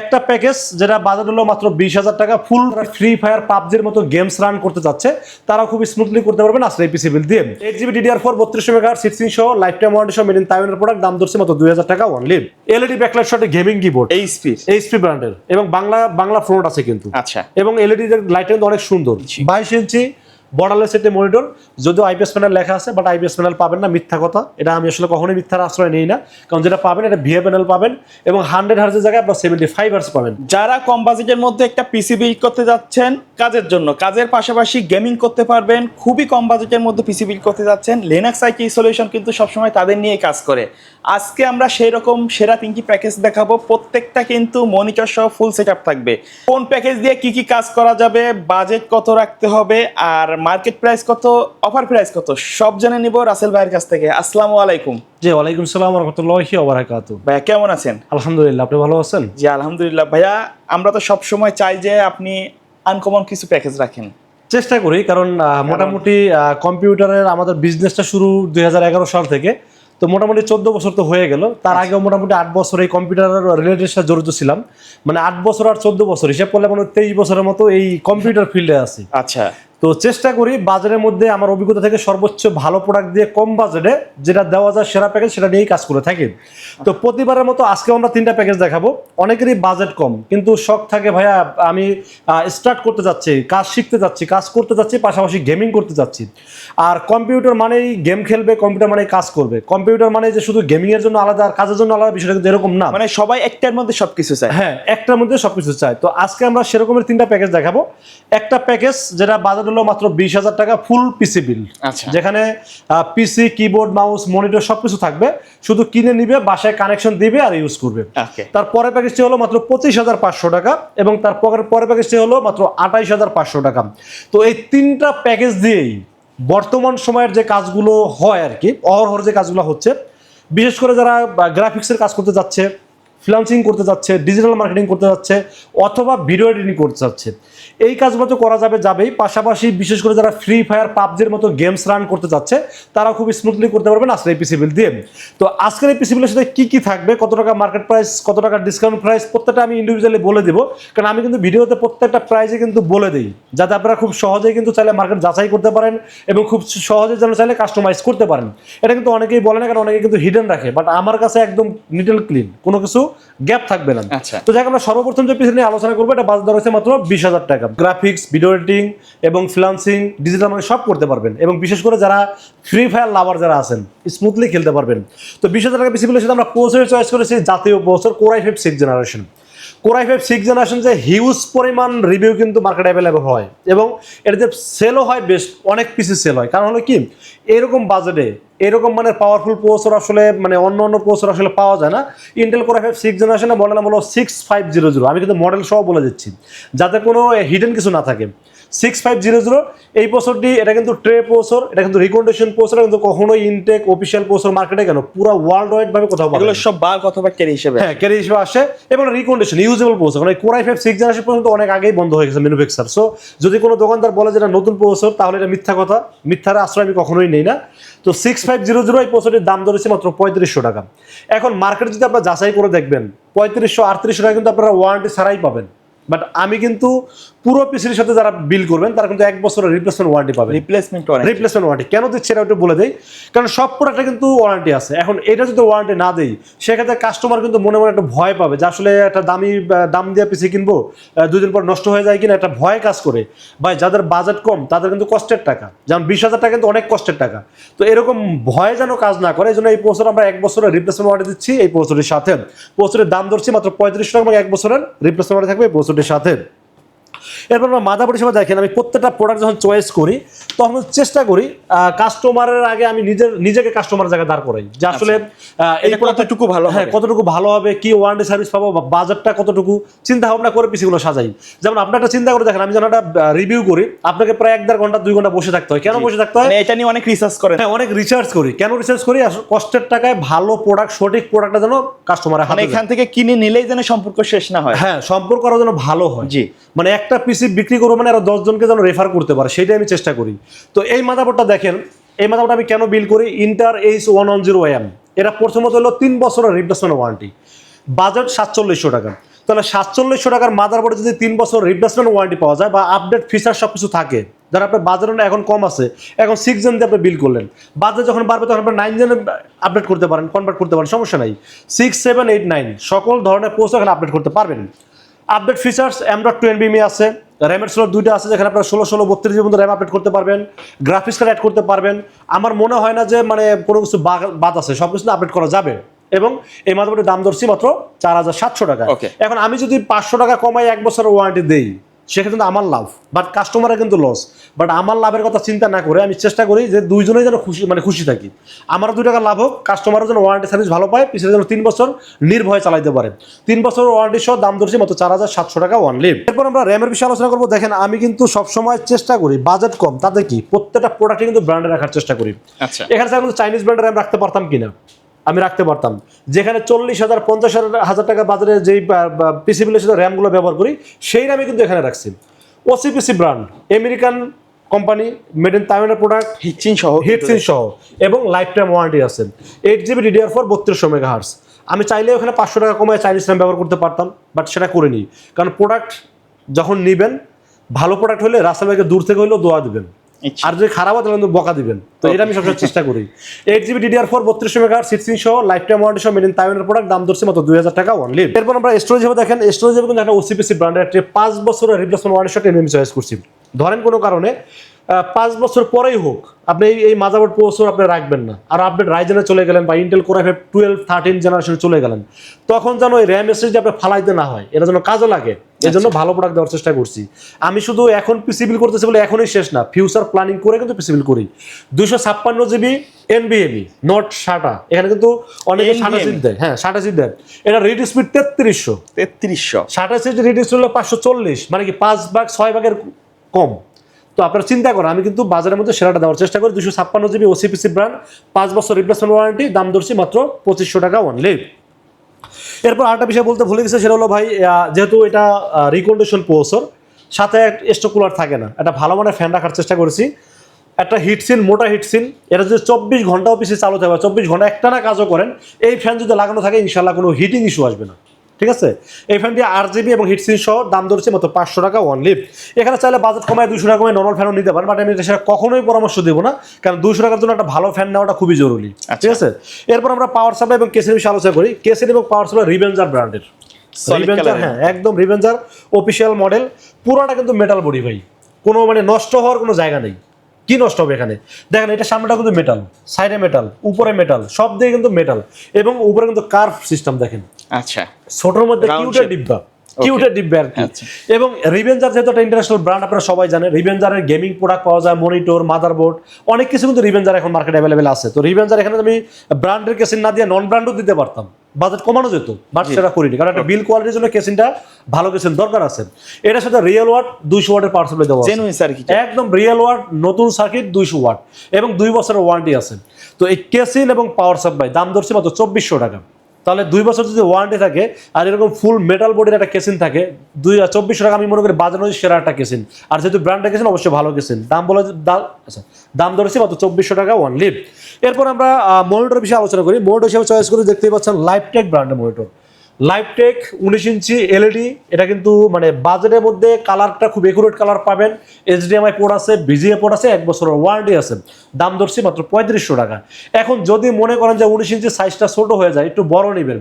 একটা প্যাকেজ যেটা বাজার হলো মাত্র বিশ হাজার টাকা ফুল ফ্রি ফায়ার পাবজির মতো গেমস রান করতে যাচ্ছে। তারা খুব স্মুথলি করতে পারবেন আসলে এপিসি বিল দিয়ে। এইট জিবি ডিডিআর ফোর বত্রিশ মেগা সিক্সটিন সহ লাইফ টাইম ওয়ারেন্টি সহ মেড ইন তাইওয়ানের প্রোডাক্ট দাম ধরছে মাত্র দুই হাজার টাকা অনলি এলইডি ব্যাকলাইট শটে গেমিং কিবোর্ড এইচপি এইচপি ব্র্যান্ডের এবং বাংলা বাংলা ফ্রন্ট আছে কিন্তু। আচ্ছা। এবং এলইডি লাইট কিন্তু অনেক সুন্দর। বাইশ ইঞ্চি বর্ডারলেস একটি মনিটর যদিও আইপিএস প্যানেল লেখা আছে বাট আইপিএস প্যানেল পাবেন না, মিথ্যা কথা। এটা আমি আসলে কখনোই মিথ্যার আশ্রয় নেই না, কারণ যেটা পাবেন, এটা ভিএ প্যানেল পাবেন, এবং হান্ড্রেড হার্সের জায়গায় আপনার সেভেন্টি ফাইভ হার্স পাবেন। যারা কম বাজেটের মধ্যে একটা পিসি বিল্ড করতে যাচ্ছেন, কাজের জন্য, কাজের পাশাপাশি গেমিং করতে পারবেন, খুবই কম বাজেটের মধ্যে পিসি বিল্ড করতে যাচ্ছেন লেনাক্স আইটি সলিউশন কিন্তু সবসময় তাদের নিয়ে কাজ করে। আজকে আমরা সেই রকম সেরা তিনটি প্যাকেজ দেখাবো, প্রত্যেকটা কিন্তু মনিটর সহ ফুল সেট থাকবে। কোন প্যাকেজ দিয়ে কি কি কাজ করা যাবে বাজেট কত রাখতে হবে, আর মার্কেট প্রাইস কত অফার প্রাইস কত সব জেনে নিব রাসেল ভাইয়ের কাছ থেকে। আসসালামু আলাইকুম। জি ওয়ালাইকুম সালাম রহমতুল্লাহি ওবরাকাতু। ভাইয়া কেমন আছেন? আলহামদুলিল্লাহ আপনি ভালো আছেন? জি আলহামদুলিল্লাহ। ভাইয়া আমরা তো সব সময় চাই যে আপনি আনকমন কিছু প্যাকেজ রাখেন। চেষ্টা করি কারণ মোটামুটি কম্পিউটারের আমাদের বিজনেসটা শুরু দুই হাজার এগারো সাল থেকে। তো মোটামুটি চোদ্দ বছর তো হয়ে গেল। তার আগে মোটামুটি আট বছর এই কম্পিউটারের রিলেটেড সাথে জড়িত ছিলাম। মানে আট বছর আর চোদ্দ বছর হিসাব করলে মানে তেইশ বছরের মতো এই কম্পিউটার ফিল্ডে আছি। আচ্ছা। তো চেষ্টা করি বাজারের মধ্যে আমার অভিজ্ঞতা থেকে সর্বোচ্চ ভালো প্রোডাক্ট দিয়ে কম বাজেটে যেটা দেওয়া যায় সেরা প্যাকেজ সেটা নিয়েই কাজ করে থাকি। তো প্রতিবারের মতো আজকে আমরা তিনটা প্যাকেজ দেখাবো। অনেকেরই বাজেট কম কিন্তু শখ থাকে ভাইয়া আমি স্টার্ট করতে যাচ্ছি কাজ শিখতে যাচ্ছি কাজ করতে যাচ্ছি পাশাপাশি গেমিং করতে যাচ্ছি। আর কম্পিউটার মানেই গেম খেলবে কম্পিউটার মানেই কাজ করবে। কম্পিউটার মানে যে শুধু গেমিংয়ের জন্য আলাদা আর কাজের জন্য আলাদা বিষয়টা কিন্তু এরকম না। মানে সবাই একটার মধ্যে সব কিছু চায়। হ্যাঁ একটার মধ্যে সব কিছু চায়। তো আজকে আমরা সেরকমের তিনটা প্যাকেজ দেখাবো। একটা প্যাকেজ যেটা বাজার হলো মাত্র বিশ হাজার টাকা ফুল পিসি বিল যেখানে পিসি কিবোর্ড মাউস মনিটর সবকিছু থাকবে। শুধু কিনে নিবে বাসায় কানেকশন দিবে আর ইউজ করবে। তার পরের প্যাকেজটি হলো মাত্র পঁচিশ হাজার পাঁচশো টাকা এবং তার পরের পরের প্যাকেজটি হলো মাত্র আঠাইশ হাজার পাঁচশো টাকা। তো এই তিনটা প্যাকেজ দিয়েই বর্তমান সময়ের যে কাজগুলো হয় আর কি অহরহর যে কাজগুলো হচ্ছে বিশেষ করে যারা গ্রাফিক্সের কাজ করতে যাচ্ছে ফ্রিলান্সিং করতে যাচ্ছে ডিজিটাল মার্কেটিং করতে যাচ্ছে, অথবা ভিডিও এডিটিং করতে যাচ্ছে। এই কাজগুলো তো করা যাবে যাবেই, পাশাপাশি বিশেষ করে যারা ফ্রি ফায়ার পাবজির মতো গেমস রান করতে যাচ্ছে তারা খুব স্মুথলি করতে পারবেন আসলে এই পিসিবিল দিয়ে। তো আজকের এই পিসিবিলের সাথে কী কী থাকবে, কত টাকা মার্কেট প্রাইস কত টাকা ডিসকাউন্ট প্রাইস প্রত্যেকটা আমি ইন্ডিভিজুয়ালি বলে দিব, কারণ আমি কিন্তু ভিডিওতে প্রত্যেকটা প্রাইসে কিন্তু বলে দিই, যাতে আপনারা খুব সহজেই কিন্তু চাইলে মার্কেট যাচাই করতে পারেন এবং খুব সহজে যেন চাইলে কাস্টমাইজ করতে পারেন। এটা কিন্তু অনেকেই বলে না, কারণ অনেকে কিন্তু হিডেন রাখে বাট আমার কাছে একদম নিটেল ক্লিন কোনো কিছু গ্যাপ থাকবে না। আচ্ছা। তো যাক আমরা সর্বপ্রথম যে পিছনে নিয়ে আলোচনা করব এটা বাজার দর হচ্ছে মাত্র বিশ হাজার টাকা। গ্রাফিক্স ভিডিও এডিটিং এবং ফ্রিলান্সিং ডিজিটাল মানে সব করতে পারবেন। এবং বিশেষ করে যারা ফ্রি ফায়ার লাভার যারা আছেন স্মুথলি খেলতে পারবেন। তো বিশ হাজার টাকা পিসি সেটা আমরা প্রসেসর চয়েস করেছি জাতীয় processor core i five six generation core i five six generation যে হিউজ পরিমাণ রিভিউ কিন্তু মার্কেট অ্যাভেলেবেল হয়। এবং এটা যে সেলও হয় বেশ অনেক পিসি সেল হয়। কারণ হলো কি? এরকম বাজেটে এরকম মানে পাওয়ারফুল প্রসেসর আসলে মানে অন্য অন্য প্রসেসর আসলে পাওয়া যায় না। ইন্টেল কোর ফাইভ সিক্স জেনারেশনের মডেল নাম হলো সিক্স ফাইভ জিরো জিরো আমি কিন্তু মডেল সহ বলে দিচ্ছি। যাতে কোনো হিডেন কিছু না থাকে। সিক্স ফাইভ জিরো জিরো এই প্রসেসরটি এটা কিন্তু ট্রে প্রসেসর এটা কিন্তু রিকন্ডেশন প্রসেসর কিন্তু কখনোই ইনটেক অফিসিয়াল প্রসেসর মার্কেটে কেন? পুরো ওয়ার্ল্ড ওয়াইড ভাবে কোথাও এগুলো। সব বাল্ক অথবা ক্যারি হিসেবে হ্যাঁ ক্যারি হিসেবে আসে। এবং রিকন্ডিশন ইউজেবল প্রসেসর মানে core i five six generation পর্যন্ত অনেক আগেই বন্ধ হয়ে গেছে ম্যানুফ্যাকচার সো যদি কোনো দোকানদার বলে যে এটা নতুন প্রসেসর তাহলে এটা মিথ্যা কথা। মিথ্যার আশ্রয় আমি কখনোই নেই না। তো সিক্স ফাইভ জিরো জিরো এই প্রসেসরের দাম ধরেছে মাত্র পঁয়ত্রিশশো টাকা। এখন মার্কেট যদি আপনারা যাচাই করে দেখবেন পঁয়ত্রিশশো আটত্রিশশো টাকা কিন্তু আপনারা ওয়ারেন্টি ছাড়াই পাবেন। বাট আমি কিন্তু পুরো পিসির সাথে যারা বিল করবেন তারা কিন্তু এক বছরের রিপ্লেসমেন্ট ওয়ারেন্টি পাবে রিপ্লেসমেন্ট অনেক রিপ্লেসমেন্ট ওয়ারেন্টি কেন দিচ্ছে এটা একটু বলে দেই? কারণ সব প্রোডাক্টে কিন্তু ওয়ারেন্টি আছে। এখন এটা যদি ওয়ারেন্টি না দেই সেক্ষেত্রে কাস্টমার কিন্তু মনে মনে একটা ভয় পাবে যে আসলে একটা দামি দাম দিয়ে পিছিয়ে কিনবো দুদিন পর নষ্ট হয়ে যায় কিনা একটা ভয় কাজ করে। ভাই যাদের বাজেট কম তাদের কিন্তু কষ্টের টাকা। যেমন বিশ হাজার টাকা কিন্তু অনেক কষ্টের টাকা। তো এরকম ভয় যেন কাজ না করে এই জন্য এই বছর আমরা এক বছরের রিপ্লেসমেন্ট ওয়ারেন্টি দিচ্ছি এই বছরের সাথে। বছরের দাম ধরছি মাত্র পঁয়ত্রিশ টাকা এক বছরের রিপ্লেসমেন্ট ওয়ারেন্টি থাকবে এই বছরের সাথে এরপর আমরা মাদা পরিষেবা দেখেন আমি প্রত্যেকটা প্রোডাক্ট যখন চয়েস করি তখন চেষ্টা করি কাস্টমারের আগে আমি নিজের নিজেকে কাস্টমারের জায়গায় দাঁড় করাই। যে আসলে এই প্রোডাক্ট কতটুকু ভালো হ্যাঁ কতটুকু ভালো হবে কি ওয়ারেন্টি সার্ভিস পাবো বা বাজারটা কতটুকু চিন্তা ভাবনা করে পিসিগুলো সাজাই। যেমন আপনি একটা চিন্তা করে দেখেন আমি যখন একটা রিভিউ করি আপনাকে প্রায় এক দেড় ঘণ্টা দুই ঘণ্টা বসে থাকতে হয়। কেন বসে থাকতে হয়? মানে এটা নিয়ে অনেক রিসার্চ করেন। হ্যাঁ অনেক রিসার্চ করি। কেন রিসার্চ করি? কষ্টের টাকায় ভালো প্রোডাক্ট সঠিক প্রোডাক্টটা যেন কাস্টমারের হাতে এখান থেকে কিনে নিলেই যেন সম্পর্ক শেষ না হয়। হ্যাঁ সম্পর্ক আরও যেন ভালো হয়। জি। মানে একটা পিসি বিক্রি করব মানে আরও দশজনকে যেন রেফার করতে পারে, সেটাই আমি চেষ্টা করি। তো এই মাদাবোর্ডটা দেখেন, এই মাদাবোর্ড আমি কেন বিল করি? Intel H one one zero M এটা প্রথমত হলো তিন বছরের রিপ্লেসমেন্ট ওয়ারেন্টি বাজেট সাতচল্লিশশো টাকা। তাহলে সাতচল্লিশশো টাকার মাদারবোর্ডে যদি তিন বছর রিপ্লেসমেন্ট ওয়ারেন্টি পাওয়া যায় বা আপডেট ফিচার সব কিছু থাকে, যারা আপনার বাজারে এখন কম আছে, এখন সিক্স জেন দিয়ে আপনি বিল করলেন বাজার যখন বাড়বে তখন আপনি নাইন জেন আপডেট করতে পারেন কনভার্ট করতে পারেন, সমস্যা নাই। সিক্স সেভেন এইট নাইন সকল ধরনের পোস্ট এখানে আপডেট করতে পারবেন। আপডেট ফিচার্স অ্যান্ড্রয়েড টু বিমি আছে র্যামের স্লট দুইটা আছে যেখানে আপনার ষোলো ষোলো বত্রিশ পর্যন্ত র্যাম আপডেট করতে পারবেন গ্রাফিক্স কার্ড অ্যাড করতে পারবেন। আমার মনে হয় না যে মানে কোনো কিছু বাদ আছে সব কিছু আপডেট করা যাবে। এবং এই মাদারবোর্ডের দাম ধরছি মাত্র চার হাজার সাতশো টাকা. এখন আমি যদি পাঁচশো টাকা কমাই এক বছরের ওয়ারেন্টি দেই। সেক্ষেত্রে কিন্তু আমার লাভ। বাট কাস্টমারের কিন্তু লস বাট আমার লাভের কথা চিন্তা না করে আমি চেষ্টা করি যে দুইজনেই যেন খুশি মানে খুশি থাকি। আমারও দুই টাকা লাভ হোক কাস্টমারও যেন ওয়ারেন্টি সার্ভিস ভালো পায় পিছনে যেন তিন বছর নির্ভয়ে চালাইতে পারে। তিন বছর ওয়ারেন্টি সহ দাম ধরছি মাত্র চার হাজার সাতশো টাকা ওয়ান লিভ এরপর আমরা র্যামের বিষয়ে আলোচনা করব। দেখেন আমি কিন্তু সবসময় চেষ্টা করি বাজেট কম তাতে কি? প্রত্যেকটা প্রোডাক্টে কিন্তু ব্র্যান্ডে রাখার চেষ্টা করি। আচ্ছা। এখানে স্যার কিন্তু চাইনিজ ব্র্যান্ডের র্যাম রাখতে পারতাম কিনা? আমি রাখতে পারতাম। যেখানে চল্লিশ হাজার পঞ্চাশ হাজার টাকা বাজারে যেই পিসিবিলের সাথে র্যামগুলো ব্যবহার করি সেই র্যামে কিন্তু এখানে রাখছি। OCPC brand American company made in তাইওয়ানের প্রোডাক্ট হিটচিন সহ হিটসিন সহ এবং লাইফ টাইম ওয়ারেন্টি আছে এইট জিবি ডিডিআর ফোর বত্রিশশো মেগা হার্স আমি চাইলে ওখানে পাঁচশো টাকা কমায় চাইনিজ র্যাম ব্যবহার করতে পারতাম বাট সেটা করিনি কারণ প্রোডাক্ট যখন নেবেন ভালো প্রোডাক্ট হলে রাস্তা দূর থেকে হলেও দোয়া দিবেন। আর যদি খারাপ হয় তাহলে বকা দিবেন। তো এটা আমি সবসময় চেষ্টা করি। এইট জিবি ডিডিআর ফোর বত্রিশশো মেগা সিক্সটিন সহ লাইফ টাইম ওয়ারেন্টি সহ মেডিন তাইওয়ানের প্রোডাক্ট দাম ধরছে মাত্র দুই হাজার টাকা অনলি এরপর আমরা স্টোরেজ হিসেবে দেখেন স্টোরেজ হিসেবে কিন্তু একটা ওসিপিসি ব্র্যান্ডের একটি পাঁচ বছরের রিপ্লেসমেন্ট ওয়ারেন্টি সহ এনএমি চয়েস করছি। ধরেন কোনো কারণে পাঁচ বছর পরেই হোক আপনি এই মাদারবোর্ড প্রসেসর আপনি রাখবেন না। আর আপডেট রাইজেনে চলে গেলেন বা Intel core five twelve thirteen জেনারেশনে চলে গেলেন তখন যেন ওই র্যাম এসএস আপনি ফালাইতে না হয় এটা যেন কাজে লাগে। এই জন্য ভালো প্রোডাক্ট দেওয়ার চেষ্টা করছি। আমি শুধু এখন পিসিবিল করতেছি বলে এখনই শেষ না ফিউচার প্ল্যানিং করে কিন্তু পিসিবিল করি। দুইশো ছাপ্পান্ন জিবি এনবিএমই নট সাটা এখানে কিন্তু অনেকে সাটা সিট দেয়। হ্যাঁ সাটা সিট দেয়। এটা রিড স্পিড তেত্রিশশো। তেত্রিশশো। সাটা সিট রিড স্পিড হলো পাঁচশো চল্লিশ মানে কি পাঁচ ভাগ ছয় ভাগের কম। তো আপনারা চিন্তা করেন, আমি কিন্তু বাজারের মধ্যে সেরাটা দেওয়ার চেষ্টা করি। দুশো ছাপ্পান্ন জিবি ওসিপিসি ব্র্যান্ড পাঁচ বছর রিপ্লেসমেন্ট ওয়ারেন্টি দাম ধরছি মাত্র পঁচিশশো টাকা অনলি এরপর আরেকটা বিষয় বলতে ভুলে গেছে, সেটা হলো ভাই যেহেতু এটা রিকন্ডিশন প্রসেসর সাথে স্টক কুলার থাকে না। একটা ভালো মানের ফ্যান রাখার চেষ্টা করেছি। একটা হিটসিন মোটা হিটসিন এটা যদি চব্বিশ ঘণ্টা অফিসে চালু থাকবে চব্বিশ ঘণ্টা একটা না কাজও করেন, এই ফ্যান যদি লাগানো থাকে, ইনশাল্লাহ কোনো হিটিং ইস্যু আসবে না। ঠিক আছে? এই ফ্যানটি আট জিবি এবং হিটসিন সহ দাম ধরছে মাত্র পাঁচশো টাকা ওয়ান লিফ এখানে চাইলে বাজেট কমায় দুশো টাকা নর্মাল ফ্যানও নিতে পারেন বাট আমি এটা সেটা কখনোই পরামর্শ দেবো না কারণ দুশো টাকার জন্য একটা ভালো ফ্যান নেওয়াটা খুবই জরুরি। ঠিক আছে? এরপর আমরা পাওয়ার সাপ্লাই এবং কেসের বিষয়ে আলোচনা করি। কেসের এবং পাওয়ার সাপ্লাই রিভেঞ্জার ব্র্যান্ডের রিভেঞ্জার হ্যাঁ একদম রিভেঞ্জার অফিসিয়াল মডেল পুরোটা কিন্তু মেটাল বডি ভাই। কোনো মানে নষ্ট হওয়ার কোনো জায়গা নেই। কি নষ্ট হবে এখানে? দেখেন এটা সামনেটা কিন্তু মেটাল সাইডে মেটাল উপরে মেটাল সব দিকে কিন্তু মেটাল এবং উপরে কিন্তু কার্ভ সিস্টেম দেখেন। আচ্ছা। ছোটর মধ্যে কিউটের ডিব্বা। কিউটের ডিব্বা আর কি। আচ্ছা। এবং রিভেঞ্জার যেহেতু একটা ইন্টারন্যাশনাল ব্র্যান্ড আপনারা সবাই জানেন রিভেঞ্জারের গেমিং প্রোডাক্ট পাওয়া যায় মনিটর মাদারবোর্ড অনেক কিছু কিন্তু রিভেঞ্জার এখন মার্কেটে অ্যাভেলেবেল আছে। তো রিভেঞ্জার এখানে আমি ব্র্যান্ডের কেসিন না দিয়ে নন ব্র্যান্ডও দিতে পারতাম। বাজেট কমানো যেত বাট সেটা করিনি। কারণ একটা বিল কোয়ালিটির জন্য কেসিনটা ভালো কেসিন দরকার আছে। এটার সাথে রিয়েল ওয়াট দুইশো ওয়াটের পাওয়ার সাপ্লাই দেওয়া। জেনুইন সার্কিট একদম রিয়েল ওয়াট নতুন সার্কিট দুইশো ওয়াট এবং দুই বছরের ওয়ারেন্টি আছে। তো এই কেসিন এবং পাওয়ার সাপ্লাই দাম ধরছে মাত্র চব্বিশশো টাকা। তাহলে দুই বছর যদি ওয়ারেন্টি থাকে আর এরকম ফুল মেটাল বডির একটা কেসিন থাকে, দুই চব্বিশশো টাকা আমি মনে করি অনুযায়ী সেরা একটা কেসিন। আর যেহেতু ব্র্যান্ডটা কেসিন, অবশ্যই ভালো কেসিন। দাম বলে দাম আচ্ছা দাম ধরেছি মাত্র চব্বিশশো টাকা ওয়ান লিভ এরপর আমরা মনিটর বিষয়ে আলোচনা করি। মনিটর হিসেবে চয়েস করে দেখতেই পাচ্ছেন লাইফটেক ব্র্যান্ডের মনিটর লাইফটেক উনিশ ইঞ্চি এলইডি এটা কিন্তু মানে বাজেটের মধ্যে কালারটা খুব একুরেট কালার পাবেন। এইচডিএমআই পোর্ট আছে বিজিএ পোর্ট আছে, এক বছরের ওয়ারেন্টি আছে। দাম ধরছি মাত্র পঁয়ত্রিশশো টাকা। এখন যদি মনে করেন যে উনিশ ইঞ্চি সাইজটা ছোট হয়ে যায়, একটু বড় নেবেন।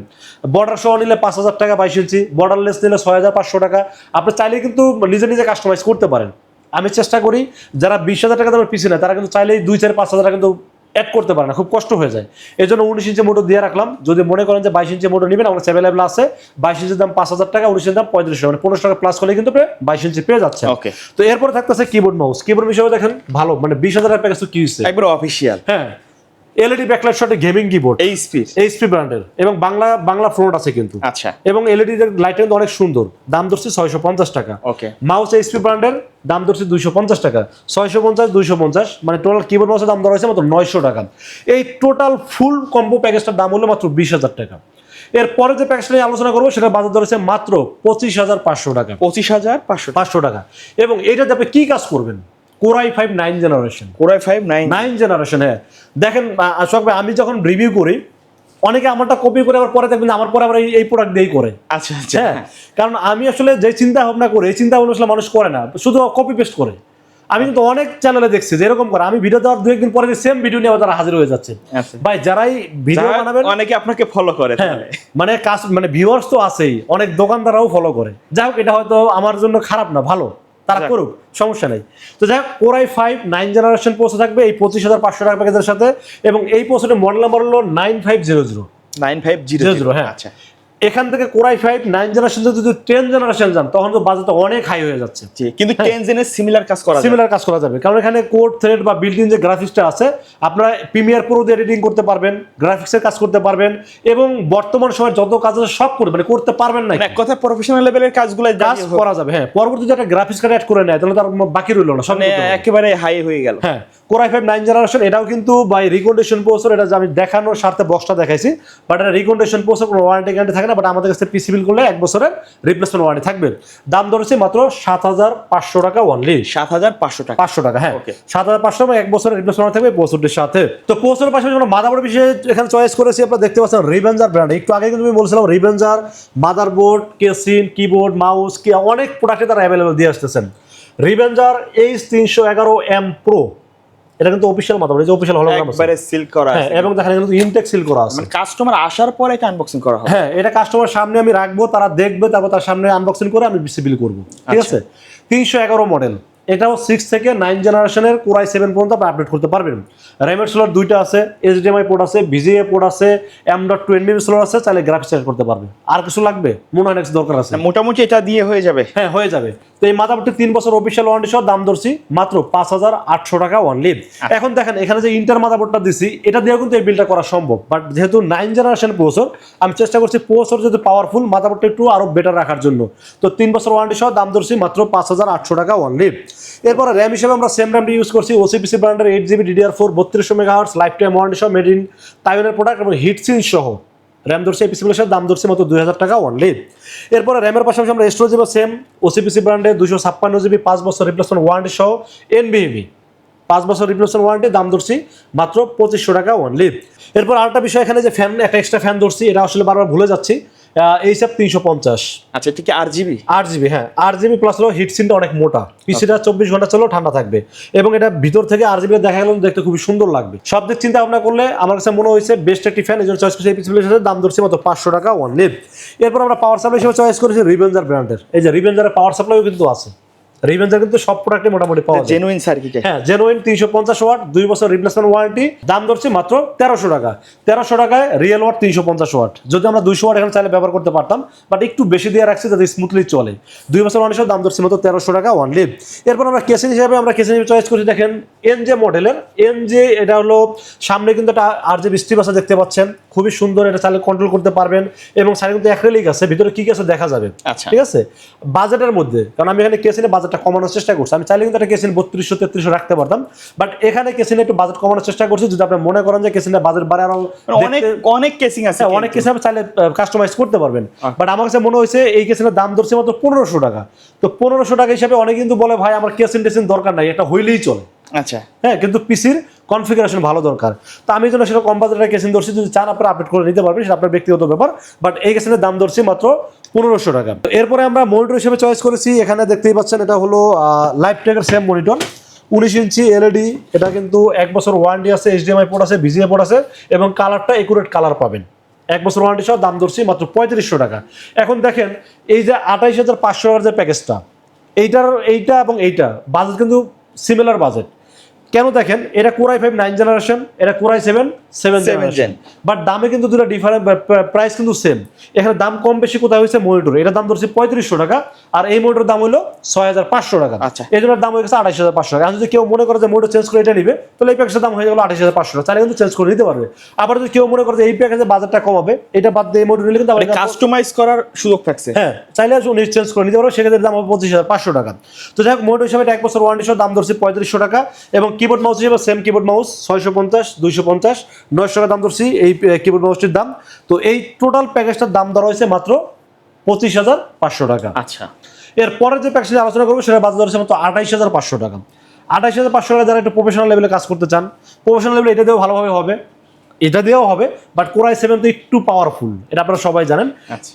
বর্ডার সহ নিলে পাঁচ হাজার টাকা বাইশ ইঞ্চি বর্ডারলেস নিলে ছয় হাজার পাঁচশো টাকা। আপনি চাইলে কিন্তু নিজে নিজে কাস্টমাইজ করতে পারেন। আমি চেষ্টা করি, যারা বিশ হাজার টাকা দামের পিছিয়ে নেয় তারা কিন্তু চাইলেই দুই, চার, পাঁচ হাজার টাকা কিন্তু অ্যাড করতে পারে না খুব কষ্ট হয়ে যায়। এই জন্য উনিশ ইঞ্চি মোটর দিয়ে রাখলাম। যদি মনে করেন যে বাইশ ইঞ্চি মোটর নেবেন আমার অ্যাভেলেবল আছে। বাইশ ইঞ্চির দাম পাঁচ হাজার টাকা উনিশ দাম পঁয়ত্রিশ মানে পনেরো টাকা প্লাস করলে কিন্তু বাইশ ইঞ্চি পেয়ে যাচ্ছে ওকে তো এরপরে থাকতেছে কিবোর্ড মাউস কিবোর্ড বিষয়ে দেখেন ভালো মানে বিশ হাজার প্যাকেজ তো কি হচ্ছে একবার অফিসিয়াল হ্যাঁ। এলইডি ব্যাকলাইট শটে গেমিং কিবোর্ড এইচপির এইচপি ব্র্যান্ডের এবং বাংলা বাংলা ফ্রন্ট আছে কিন্তু। আচ্ছা। এবং এলইডি লাইট কিন্তু অনেক সুন্দর। দাম ধরছে ছয়শো পঞ্চাশ টাকা। ওকে মাউস এইচপি ব্র্যান্ডের দাম ধরছে দুইশো পঞ্চাশ টাকা। ছয়শো পঞ্চাশ দুইশো পঞ্চাশ মানে টোটাল কিবোর্ড মাউসের দাম ধরা হয়েছে মাত্র নয়শো টাকা। এই টোটাল ফুল কম্বো প্যাকেজটার দাম হলো মাত্র বিশ হাজার টাকা। এরপরে যে প্যাকেজটা নিয়ে আলোচনা করব সেটা বাজার ধরেছে মাত্র পঁচিশ হাজার পাঁচশো টাকা। পঁচিশ হাজার পাঁচশো পাঁচশো টাকা। এবং এইটাতে আপনি কি কাজ করবেন? Core i five nine generation. Core i five nine. Nine generation হ্যাঁ। দেখেন আশোক ভাই আমি যখন রিভিউ করি অনেকে আমারটা কপি করে আবার পরে দেখবেন আমার পরে আবার এই- প্রোডাক্ট দিয়েই করে। আচ্ছা আচ্ছা। হ্যাঁ কারণ আমি আসলে যে চিন্তা ভাবনা করি এই চিন্তা ভাবনা আসলে মানুষ করে না। শুধু কপি পেস্ট করে। আমি কিন্তু অনেক চ্যানেলে দেখছি যে এরকম করে। আমি ভিডিও দেওয়ার দু একদিন পরে সেম ভিডিও নিয়ে তারা হাজির হয়ে যাচ্ছে। আচ্ছা। ভাই যারাই ভিডিও বানাবেন অনেকে আপনাকে ফলো করে হ্যাঁ মানে কাজ মানে ভিউয়ার্স তো আছেই। অনেক দোকানদাররাও ফলো করে। যাই হোক এটা হয়তো আমার জন্য খারাপ না ভালো। তারা করুক সমস্যা নেই। তো যাই হোক core i five nine generation post থাকবে এই পঁচিশ হাজার পাঁচশো টাকা প্যাকেজের সাথে এবং এই পোস্টের মডেল নাম্বার হলো nine five zero zero nine five zero zero zero হ্যাঁ। আচ্ছা। এখান থেকে core i five nine generation যদি টেন জেনারেশন যান তখন তো বাজেট অনেক হাই হয়ে যাচ্ছে। কিন্তু। টেন জেনের সিমিলার কাজ করা সিমিলার কাজ করা যাবে। কারণ এখানে কোড থ্রেড বা বিল্ডিং যে গ্রাফিক্সটা আছে আপনারা প্রিমিয়ার প্রো দিয়ে এডিটিং করতে পারবেন গ্রাফিক্সের কাজ করতে পারবেন এবং বর্তমান সময়ে যত কাজ আছে সব করবেন মানে করতে পারবেন না মানে এক কথায় প্রফেশনাল লেভেলের কাজগুলো কাজ করা যাবে হ্যাঁ। পরবর্তীতে একটা গ্রাফিক্স কার্ড অ্যাড করে নেয় তাহলে তার বাকি রইল না সব মানে। একেবারে হাই হয়ে গেল। হ্যাঁ। কোরাই ফাইভ নাইন জেনারেশন এটাও কিন্তু বাই রিকন্ডিশন প্রসেসর এটা যে আমি দেখানোর স্বার্থে বক্সটা দেখাইছি বাট এটা রিকন্ডিশন প্রসেসর কোনো ওয়ারেন্টি গ্যারান্টি থাকে না বাট আমাদের কাছে পিসি বিল করলে এক বছরের রিপ্লেসমেন্ট ওয়ারেন্টি থাকবে। দাম ধরেছে মাত্র সাত হাজার পাঁচশো টাকা অনলি সাত হাজার পাঁচশো টাকা। পাঁচশো টাকা হ্যাঁ. সাত হাজার পাঁচশো এবং এক বছরের রিপ্লেসমেন্ট থাকবে প্রসেসরটির সাথে। তো প্রসেসরের পাশাপাশি আমরা মাদারবোর্ড বিষয়ে এখানে চয়েস করেছি আপনারা দেখতে পাচ্ছেন রিভেঞ্জার ব্র্যান্ড একটু আগে কিন্তু আমি বলছিলাম Revenger motherboard casing keyboard mouse কি অনেক প্রোডাক্টে তারা অ্যাভেলেবল দিয়ে আসতেছেন। রিভেঞ্জার এইচ তিনশো এগারো এম প্রো এটা কিন্তু অফিসিয়াল মাদারবোর্ড এই যে অফিসিয়াল হলোগ্রাম আছে। একবারে সিল করা হ্যাঁ আছে। এবং দেখেন কিন্তু ইনটেক সিল করা আছে। মানে কাস্টমার আসার পরে এটা আনবক্সিং করা হবে। হ্যাঁ এটা কাস্টমার সামনে আমি রাখব তারা দেখবে তারপর তার সামনে আনবক্সিং করে আমি বিল করব। ঠিক আছে? তিনশো এগারো মডেল এটাও সিক্স থেকে নাইন জেনারেশনের কোরাই সেভেন পর্যন্ত আপনি আপডেট করতে পারবেন। র্যামের সোলার দুইটা আছে এইচডিএমআই পোর্ট আছে ভিজিএ পোর্ট আছে এম ডট টোয়েন্টি সোলার আছে চাইলে গ্রাফিক্স অ্যাড করতে পারবে আর কিছু লাগবে? মনে মোনানেক্স দরকার আছে। মোটামুটি এটা দিয়ে হয়ে যাবে। হ্যাঁ হয়ে যাবে। তো এই মাথাপট্টি তিন বছর অফিসিয়াল ওয়ারেন্টি সহ দাম ধরছি মাত্র পাঁচ হাজার আটশো টাকা ওয়ানলি এখন দেখেন এখানে যে ইন্টার মাদাবোর্ডটা দিছি এটা দিয়েও কিন্তু এই বিলটা করা সম্ভব। বাট যেহেতু নাইন জেনারেশন প্রসেসর আমি চেষ্টা করছি প্রসেসর যেহেতু পাওয়ারফুল মাদাবোর্ডটা একটু আরও বেটার রাখার জন্য। তো তিন বছর ওয়ারেন্টি সহ দাম ধরছি মাত্র পাঁচ হাজার আটশো টাকা ওয়ানলি এরপরে র্যাম হিসেবে আমরা সেম র্যামটি ইউজ করছি ওসিপিসি ব্র্যান্ডের এইট জিবি ডিডিআর ফোর বত্রিশশো mega hertz life time warranty সহ মেড ইন তাইওয়ানের প্রোডাক্ট এবং হিটসিন সহ। র্যাম ধরছে এই পিসিগুলোর দাম ধরছে মাত্র দুই হাজার টাকা অনলি এরপরে র্যামের পাশাপাশি আমরা স্টোরেজ দেবো সেম ওসিপিসি ব্র্যান্ডে দুশো ছাপ্পান্ন জিবি পাঁচ বছর রিপ্লেসমেন্ট ওয়ারেন্টি সহ এনবিএবি পাঁচ বছর রিপ্লেসমেন্ট ওয়ারেন্টি দাম ধরছি মাত্র পঁচিশশো টাকা অনলি এরপর আরেকটা বিষয় এখানে যে ফ্যান একটা এক্সট্রা ফ্যান ধরছি, এটা আসলে বারবার ভুলে যাচ্ছি। এই সব তিনশো পঞ্চাশ। আচ্ছা ঠিক আর জিবি আর জিবি হ্যাঁ। আর জিবি প্লাস হলো হিট সিনটা অনেক মোটা। পিসিটা চব্বিশ ঘণ্টা চলেও ঠান্ডা থাকবে। এবং এটা ভিতর থেকে আর জিবি দেখা গেল দেখতে খুবই সুন্দর লাগবে। সব দিক চিন্তা ভাবনা করলে আমার কাছে মনে হয়েছে বেস্ট একটি ফ্যান এই জন্য চয়েস করেছি এই পিসিগুলোর সাথে দাম ধরছে মাত্র পাঁচশো টাকা ওয়ান লিভ এরপর আমরা পাওয়ার সাপ্লাই হিসেবে চয়েস করেছি রিভেঞ্জার ব্র্যান্ডের এই যে রিভেঞ্জারের পাওয়ার সাপ্লাইও কিন্তু আছে। রিভেঞ্জার কিন্তু সব প্রোডাক্টে মোটামুটি পাওয়া যায়। জেনুইন সার্কিটে হ্যাঁ জেনুইন তিনশো পঞ্চাশ ওয়াট দুই বছর রিপ্লেসমেন্ট ওয়ারেন্টি দাম ধরছে মাত্র তেরোশো টাকা। তেরোশো টাকায় রিয়েল ওয়াট তিনশো পঞ্চাশ ওয়াট যদি আমরা দুইশো ওয়াট এখানে চাইলে ব্যবহার করতে পারতাম বাট একটু বেশি দিয়ে রাখছি যাতে স্মুথলি চলে। দুই বছর দাম ধরছে মাত্র তেরোশো টাকা এরপর আমরা কেসিন হিসেবে আমরা কেসিন চয়েস করছি দেখেন এন জে মডেলের এন জে এটা হলো সামনে কিন্তু একটা আর যে বৃষ্টি বাসা দেখতে পাচ্ছেন। খুবই সুন্দর এটা চাইলে কন্ট্রোল করতে পারবেন। এবং সাইডে কিন্তু অ্যাক্রেলিক আছে ভিতরে কি কি আছে দেখা যাবে। আচ্ছা। ঠিক আছে? বাজেটের মধ্যে কারণ আমি এখানে কেসিনে বাজেটটা কমানোর চেষ্টা করছে। আমি চাইলে কিন্তু একটা কেসিন বত্রিশশো তেত্রিশশো রাখতে পারতাম বাট এখানে কেসিনে একটু বাজেট কমানোর চেষ্টা করছি। যদি আপনি মনে করেন যে কেসিনের বাজেট বাড়ে আরও মানে অনেক অনেক কেসিং আছে হ্যাঁ, অনেক কেসিন আপনি চাইলে কাস্টমাইজ করতে পারবেন। আচ্ছা। বাট আমার কাছে মনে হয়েছে এই কেসিনের দাম ধরছে মাত্র পনেরোশো টাকা। তো পনেরোশো টাকা হিসাবে অনেকে কিন্তু বলে ভাই আমার কেসিন টেসিন দরকার নাই এটা হইলেই চলে। আচ্ছা। হ্যাঁ কিন্তু পিসির কনফিগারেশন ভালো দরকার। তো আমি জন্য সেটা কম বাজারের কেসিন ধরছি, যদি চান আপনারা আপডেট করে নিতে পারবেন, সেটা আপনার ব্যক্তিগত ব্যাপার বাট এই কেসিনের দাম ধরছি মাত্র পনেরোশো টাকা। এরপরে আমরা মনিটর হিসেবে চয়েস করেছি, এখানে দেখতেই পাচ্ছেন এটা হলো লাইফ টেকের সেম মনিটর উনিশ ইঞ্চি এলইডি এটা কিন্তু এক বছর ওয়ারেন্টি আছে এইচডিএমআই পোর্ট আছে ভিজিএ পোর্ট আছে, এবং কালারটা একুরেট কালার পাবেন। এক বছর ওয়ারেন্টি সহ দাম ধরছি মাত্র পঁয়ত্রিশশো টাকা। এখন দেখেন, এই যে আঠাইশ হাজার পাঁচশো টাকার যে প্যাকেজটা এইটার, এইটা এবং এইটা বাজেট কিন্তু সিমিলার বাজেট কেন দেখেন? এটা core i five nine generation এটা core i seven seven Seven but দামে কিন্তু দুটো ডিফারেন্ট প্রাইস কিন্তু সেম এখানে দাম কম বেশি কোথায় হয়েছে? মনিটর এটা দাম ধরছে পঁয়ত্রিশশো টাকা আর এই মনিটর দাম হলো ছয় হাজার পাঁচশো টাকা। আচ্ছা। এই জন্য দাম হয়ে গেছে আঠাশ হাজার পাঁচশো টাকা। যদি কেউ মনে করে যে মনিটর চেঞ্জ করে এটা নিবে তাহলে এই প্যাকেজের দাম হয়ে গেলো আঠাশ হাজার পাঁচশো টাকা। তাহলে কিন্তু চেঞ্জ করে নিতে পারবে। আবার যদি কেউ মনে করে যে এই প্যাকেজে বাজারটা কমাবে এটা বাদ দিয়ে এই মনিটর নিলে কিন্তু কাস্টমাইজ করার সুযোগ থাকছে। হ্যাঁ চাইলে উনি চেঞ্জ করে নিতে পারো সেক্ষেত্রে দাম হবে পঁচিশ হাজার পাঁচশো টাকা। তো যাই হোক মোট হিসাবে এক বছর ওয়ারেন্টি দাম ধরছে পঁয়ত্রিশশো টাকা এবং কিবোর্ড মাউস হিসেবে সেম কিবোর্ড মাউস ছয়শো পঞ্চাশ দুইশো পঞ্চাশ নয়শো টাকা দাম ধরছি এই কিবোর্ড মাউসটির দাম। তো এই টোটাল প্যাকেজটার দাম ধরা হয়েছে মাত্র পঁচিশ হাজার পাঁচশো টাকা। আচ্ছা। এর পরে যে প্যাকেজ আলোচনা করব সেটা বাজার ধরেছে মাত্র আঠাইশ হাজার পাঁচশো টাকা। আঠাইশ হাজার পাঁচশো টাকা যারা একটু প্রফেশনাল লেভেলে কাজ করতে চান প্রফেশনাল লেভেলে এটা দিয়েও ভালোভাবে হবে। এটা দেওয়া হবে বাট কোরাই সেভেন তো একটু পাওয়ারফুল এটা আপনারা সবাই জানেন।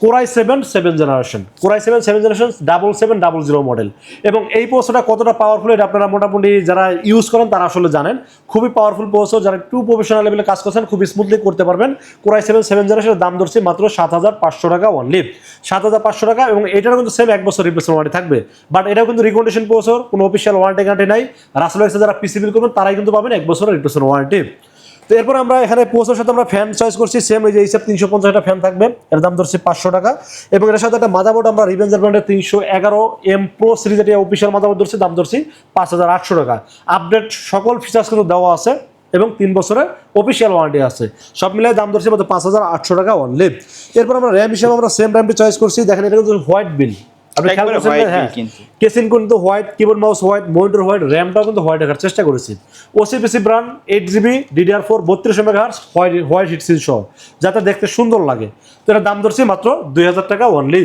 Core i seven seven generation core i seven seven generation double seven double zero model এবং এই পোস্টটা কতটা পাওয়ারফুল এটা আপনারা মোটামুটি যারা ইউজ করেন তারা আসলে জানেন। খুবই পাওয়ারফুল প্রসেসর যারা একটু প্রফেশনাল লেভেলে কাজ করছেন খুব স্মুথলি করতে পারবেন। কোরাই সেভেন সেভেন জেনারেশনের দাম ধরছি মাত্র সাত হাজার পাঁচশো টাকা অনলি সাত হাজার পাঁচশো টাকা এবং এটারও কিন্তু সেম এক বছর রিপ্লেসমেন্ট ওয়ারেন্টি থাকবে। বাট এটাও কিন্তু রিকন্ডিশন প্রসেসর কোনো অফিসিয়াল ওয়ারেন্টি গ্যারান্টি নাই। রাসেল যারা পিসি বিল করবেন তারাই কিন্তু পাবেন এক বছরের রিপ্লেসমেন্ট ওয়ারেন্টি তো এরপর আমরা এখানে পোস্টের সাথে আমরা ফ্যান চয়েস করছি সেম এই যে হিসাব তিনশো পঞ্চাশ একটা ফ্যান থাকবে। এর দাম ধরছি পাঁচশো টাকা। এবং এর সাথে একটা মাদাবোর্ড আমরা রিভেঞ্জার ব্র্যান্ডের তিনশো এগারো এম প্রো সিরিজ এটা অফিসিয়াল মাদাবোর্ড ধরছি, দাম ধরছি পাঁচ হাজার আটশো টাকা। আপডেট সকল ফিচার্স কিন্তু দেওয়া আছে এবং তিন বছরের অফিসিয়াল ওয়ারেন্টি আছে। সব মিলিয়ে দাম ধরছি মাত্র পাঁচ হাজার আটশো টাকা অনলি এরপর আমরা র্যাম হিসেবে আমরা সেম র্যামটি চয়েস করছি। দেখেন এটা কিন্তু হোয়াইট বিল হ্যাঁ। কেসিন কিন্তু white keyboard mouse white monitor white র্যামটাও কিন্তু হোয়াইট রাখার চেষ্টা করেছি। OCPC brand eight GB DDR four megahertz white white heatsink সহ যাতে দেখতে সুন্দর লাগে। তো এটার দাম ধরছি মাত্র দুই হাজার টাকা অনলি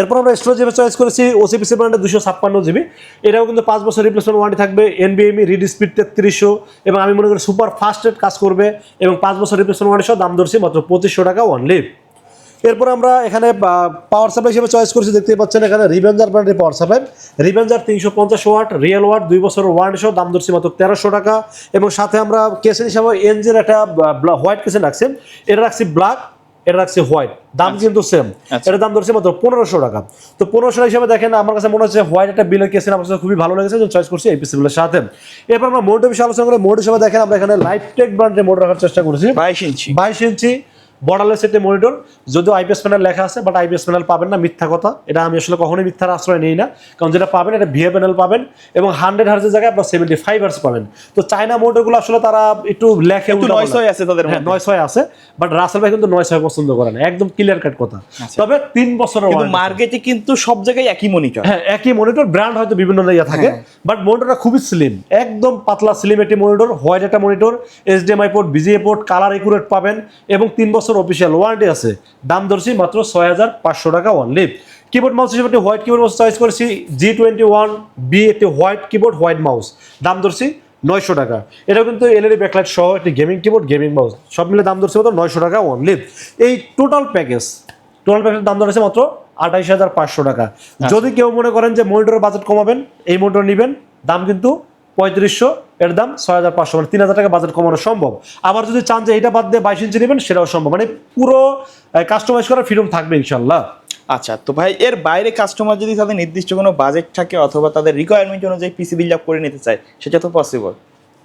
এরপর আমরা স্টোরেজ হিসেবে চয়েস করেছি ওসিপিসি ব্র্যান্ডের দুশো ছাপ্পান্ন জিবি এটাও কিন্তু পাঁচ বছর রিপ্লেসমেন্ট ওয়ারেন্টি থাকবে এনবিএমই রিড স্পিড তেত্রিশশো এবং আমি মনে করি সুপার ফাস্ট রেট কাজ করবে এবং পাঁচ বছর রিপ্লেসমেন্ট ওয়ারেন্টি সহ দাম ধরছি মাত্র পঁচিশশো টাকা অনলি এরপর আমরা এখানে পাওয়ার সাপ্লাই হিসেবে চয়েস করছি দেখতে পাচ্ছেন এখানে রিভেঞ্জার ব্র্যান্ডের পাওয়ার সাপ্লাই রিভেঞ্জার তিনশো পঞ্চাশ ওয়াট রিয়েল ওয়াট দুই বছরের ওয়ারেন্টি সহ দাম ধরছি মাত্র তেরোশো টাকা। এবং সাথে আমরা কেসেন হিসাবে এনজের একটা হোয়াইট কেসেন রাখছি। এটা রাখছি ব্ল্যাক এটা রাখছি হোয়াইট দাম কিন্তু সেম আচ্ছা। এটার দাম ধরছে মাত্র পনেরোশো টাকা। তো পনেরোশো হিসাবে দেখেন আমার কাছে মনে হচ্ছে হোয়াইট একটা বিলের কেসেন আমার কাছে খুবই ভালো লেগেছে চয়েস করছি এই পিসিগুলোর সাথে। এরপর আমরা মোটর বিষয়ে আলোচনা করে মোটর হিসাবে দেখেন আমরা এখানে লাইফ টেক ব্র্যান্ডের মোটর রাখার চেষ্টা করেছি। বাইশ ইঞ্চি। বাইশ ইঞ্চি। বর্ডারলেস একটি মনিটর যদিও আইপিএস প্যানেল লেখা আছে বাট আইপিএস প্যানেল পাবেন না মিথ্যা কথা। এটা আমি আসলে কখনোই মিথ্যার আশ্রয় নেই না কারণ যেটা পাবেন এটা ভিএ প্যানেল পাবেন এবং হান্ড্রেড হার্সের জায়গায় আপনার সেভেন্টি ফাইভ হার্স পাবেন। তো চায়না মনিটরগুলো আসলে তারা একটু লেখে নয় ছয় আছে তাদের হ্যাঁ নয় ছয় আছে বাট রাসেল ভাই কিন্তু নয় ছয় পছন্দ করে না একদম ক্লিয়ার কাট কথা। তবে তিন বছরের মার্কেটে কিন্তু সব জায়গায় একই মনিটর হ্যাঁ একই মনিটর ব্র্যান্ড হয়তো বিভিন্ন ইয়ে থাকে বাট মনিটরটা খুবই স্লিম একদম পাতলা স্লিম একটি মনিটর হোয়াইট একটা monitor HDMI port VGA port colour accurate পাবেন এবং তিন বছর অফিসিয়াল ওয়ারেন্টি আছে। দাম ধরছি মাত্র ছয় হাজার পাঁচশো টাকা অনলি কিবোর্ড মাউস হিসেবে হোয়াইট কিবোর্ড মাউস চয়েস করেছি। জি টোয়েন্টি ওয়ান বি একটি হোয়াইট কিবোর্ড হোয়াইট মাউস দাম ধরছি নয়শো টাকা। এটা কিন্তু এলইডি ব্যাকলাইট সহ একটি গেমিং কিবোর্ড গেমিং মাউস সব মিলে দাম ধরছে মাত্র নয়শো টাকা অনলি এই টোটাল প্যাকেজ টোটাল প্যাকেজের দাম ধরেছে মাত্র আঠাইশ হাজার পাঁচশো টাকা। যদি কেউ মনে করেন যে মনিটরের বাজেট কমাবেন এই মনিটর নেবেন দাম কিন্তু পঁয়ত্রিশশো এর দাম ছয় হাজার পাঁচশো মানে তিন হাজার টাকা বাজেট কমানো সম্ভব। আবার যদি চান যে এটা বাদ দিয়ে বাইশ ইঞ্চি নেবেন, সেটাও সম্ভব। মানে পুরো কাস্টমাইজ করার ফ্রিডম থাকবে ইনশাল্লাহ আচ্ছা তো ভাই, এর বাইরে কাস্টমার যদি তাদের নির্দিষ্ট কোনো বাজেট থাকে অথবা তাদের রিকোয়ারমেন্ট অনুযায়ী পিসি বিল্ড আপ করে নিতে চায়, সেটা তো পসিবল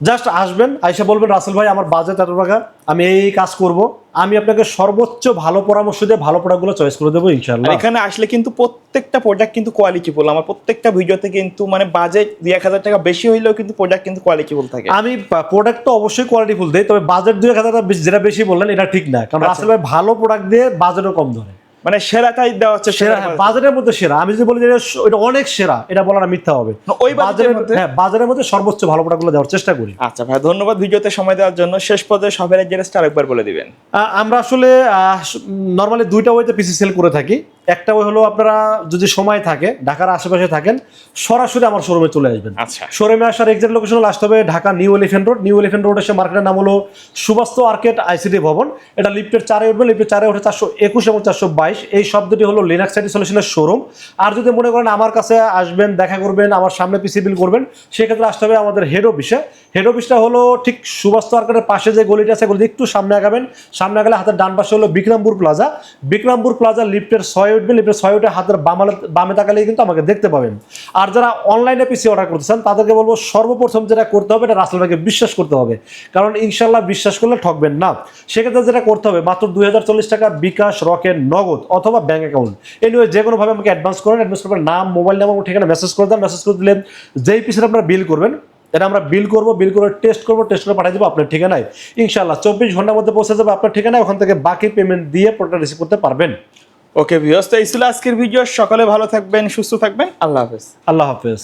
জাস্ট আসবেন আইসা বলবেন রাসেল ভাই আমার বাজেট এত টাকা আমি এই কাজ করব। আমি আপনাকে সর্বোচ্চ ভালো পরামর্শ দিয়ে ভালো প্রোডাক্টগুলো চয়েস করে দেবো আর ইনশাল্লাহ এখানে আসলে কিন্তু প্রত্যেকটা প্রোডাক্ট কিন্তু কোয়ালিটি কোয়ালিটিফুল আমার প্রত্যেকটা ভিডিওতে কিন্তু মানে বাজেট দুই এক হাজার টাকা বেশি হইলেও কিন্তু প্রোডাক্ট কিন্তু কোয়ালিটি কোয়ালিটিফুল থাকে। আমি প্রোডাক্ট তো অবশ্যই কোয়ালিটি ফুল দেই তবে বাজেট দুই এক হাজার টাকা যেটা বেশি বললেন এটা ঠিক না। কারণ আচ্ছা। রাসেল ভাই ভালো প্রোডাক্ট দিয়ে বাজেটও কম ধরে। মানে সেরাটাই দেওয়া হচ্ছে সেরা বাজারের মধ্যে সেরা। আমি যদি বলি যে এটা অনেক সেরা এটা বলার মিথ্যা হবে। ওই বাজারের মধ্যে? হ্যাঁ বাজারের মধ্যে সর্বোচ্চ ভালো প্রোডাক্টগুলো দেওয়ার চেষ্টা করি। আচ্ছা ভাই ধন্যবাদ ভিডিওতে সময় দেওয়ার জন্য। শেষ পর্যায়ে সবের অ্যাড্রেসটা আরেকবার বলে দিবেন। আমরা আসলে নর্মালি দুইটা ওয়েতে পিসি সেল করে থাকি। একটা ওই হলো আপনারা যদি সময় থাকে ঢাকার আশেপাশে থাকেন সরাসরি আমার শোরুমে চলে আসবেন। আচ্ছা। শোরুমে আসার এক্সাক্ট লোকেশন আসতে হবে Dhaka New Elephant Road New Elephant Road এসে মার্কেটের নাম হলো সুবাস্ত আর্কেট আইসিডি ভবন। এটা লিফটের চারে উঠবে লিফটের চারে উঠে চারশো একুশ এবং চারশো বাইশ। এই শব্দটি হলো লিনাক্স সাইটি সলিউশনের শোরুম আর যদি মনে করেন আমার কাছে আসবেন দেখা করবেন আমার সামনে পিসি বিল করবেন সেক্ষেত্রে আসতে হবে আমাদের হেড অফিসে হেড অফিসটা হলো ঠিক সুভাষ আর্কেটের পাশে যে গলিটা আছে গলি একটু সামনে আগাবেন। সামনে আগালে হাতের ডান পাশে হলো বিক্রমপুর প্লাজা বিক্রমপুর প্লাজা লিফটের ছয় উঠবে লিফটের ছয় উঠে হাতের বামালে, বামে তাকালেই কিন্তু আমাকে দেখতে পাবেন। আর যারা অনলাইনে পিসি অর্ডার করতেছেন তাদেরকে বলব সর্বপ্রথম যেটা করতে হবে, এটা রাসেল ভাইকে বিশ্বাস করতে হবে। কারণ ইনশাল্লাহ বিশ্বাস করলে ঠকবেন না। সেক্ষেত্রে যেটা করতে হবে, মাত্র দুই হাজার চল্লিশ টাকা বিকাশ, রকেট, নগদ অথবা ব্যাঙ্ক অ্যাকাউন্ট এনিওয়ে যে কোনোভাবে আমাকে অ্যাডভান্স করেন অ্যাডভান্স করবেন, নাম মোবাইল নাম্বার ঠিকানা মেসেজ করে দেন মেসেজ করে দিলেন, যেই পিসের আপনারা বিল করবেন এটা আমরা বিল করব বিল করে টেস্ট করব টেস্ট করে পাঠিয়ে দেবো আপনার ঠিকানায়। ইনশাল্লাহ চব্বিশ ঘণ্টার মধ্যে পৌঁছে যাবে আপনার ঠিকানায় ওখান থেকে বাকি পেমেন্ট দিয়ে প্রোডাক্ট রিসিভ করতে পারবেন। ওকে ভিওস তো এই ছিল আজকের ভিডিও সকালে ভালো থাকবেন সুস্থ থাকবেন। আল্লাহ হাফেজ। আল্লাহ হাফেজ।